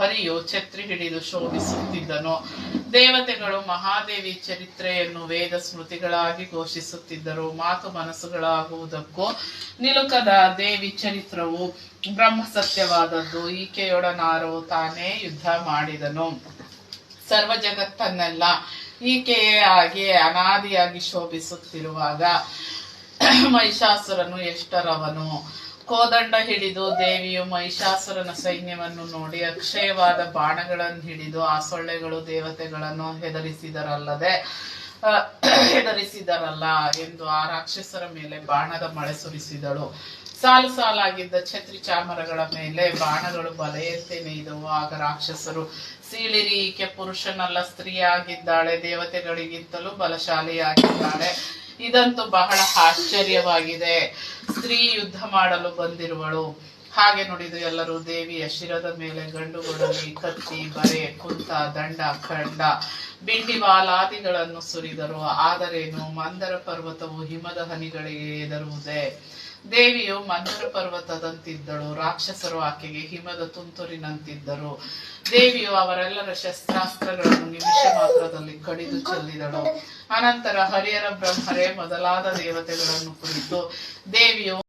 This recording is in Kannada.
ಹರಿಯು ಛತ್ರಿ ಹಿಡಿದು ಶೋಭಿಸುತ್ತಿದ್ದನು ದೇವತೆಗಳು ಮಹಾದೇವಿ ಚರಿತ್ರೆಯನ್ನು ವೇದ ಸ್ಮೃತಿಗಳಾಗಿ ಘೋಷಿಸುತ್ತಿದ್ದರು. ಮಾತು ಮನಸ್ಸುಗಳಾಗುವುದಕ್ಕೂ ನಿಲುಕದ ದೇವಿ ಚರಿತ್ರವು ಬ್ರಹ್ಮ ಸತ್ಯವಾದದ್ದು ಈಕೆಯೊಡನಾರು ತಾನೇ ಯುದ್ಧ ಮಾಡಿದನು. ಸರ್ವ ಜಗತ್ತನ್ನೆಲ್ಲ ಈಕೆಯೇ ಆಗಿ ಅನಾದಿಯಾಗಿ ಶೋಭಿಸುತ್ತಿರುವಾಗ ಮಹಿಷಾಸುರನು ಎಷ್ಟರವನು. ಕೋದಂಡ ಹಿಡಿದು ದೇವಿಯು ಮಹಿಷಾಸುರನ ಸೈನ್ಯವನ್ನು ನೋಡಿ ಅಕ್ಷಯವಾದ ಬಾಣಗಳನ್ನು ಹಿಡಿದು ಆ ಸೊಳ್ಳೆಗಳು ದೇವತೆಗಳನ್ನು ಹೆದರಿಸಿದರಲ್ಲದೆ ಹೆದರಿಸಿದರಲ್ಲ ಎಂದು ಆ ರಾಕ್ಷಸರ ಮೇಲೆ ಬಾಣದ ಮಳೆ ಸುರಿಸಿದಳು. ಸಾಲು ಸಾಲಾಗಿದ್ದ ಛತ್ರಿ ಚಾಮರಗಳ ಮೇಲೆ ಬಾಣಗಳು ಬಲೆಯಂತೆ ನೇಯ್ದವು ಆಗ ರಾಕ್ಷಸರು, ಸೀಳಿರಿ, ಈಕೆ ಪುರುಷನಲ್ಲ, ಸ್ತ್ರೀಯಾಗಿದ್ದಾಳೆ, ದೇವತೆಗಳಿಗಿಂತಲೂ ಬಲಶಾಲಿಯಾಗಿದ್ದಾಳೆ ಇದಂತೂ ಬಹಳ ಆಶ್ಚರ್ಯವಾಗಿದೆ. ಸ್ತ್ರೀ ಯುದ್ಧ ಮಾಡಲು ಬಂದಿರುವಳು. ಹಾಗೆ ನೋಡಿದ್ರು ಎಲ್ಲರೂ ದೇವಿಯ ಶಿರದ ಮೇಲೆ ಗಂಡುಗೊಡಲಿ, ಕತ್ತಿ, ಬರೆ, ಕುಂತ, ದಂಡ, ಖಂಡ ಬಿಂಡಿವಾಲಾದಿಗಳನ್ನು ಸುರಿದರು. ಆದರೇನು, ಮಂದರ ಪರ್ವತವು ಹಿಮದ ಹನಿಗಳಿಗೆ ಎದರುವುದೇ ದೇವಿಯು ಮಂಜರ ಪರ್ವತದಂತಿದ್ದಳು, ರಾಕ್ಷಸರು ಆಕೆಗೆ ಹಿಮದ ತುಂತುರಿನಂತಿದ್ದರು. ದೇವಿಯು ಅವರೆಲ್ಲರ ಶಸ್ತ್ರಾಸ್ತ್ರಗಳನ್ನು ನಿಮಿಷ ಮಾತ್ರದಲ್ಲಿ ಕಡಿದು ಚೆಲ್ಲಿದಳು. ಅನಂತರ ಹರಿಹರ ಬ್ರಹ್ಮರೇ ಮೊದಲಾದ ದೇವತೆಗಳನ್ನು ಕುರಿತು ದೇವಿಯು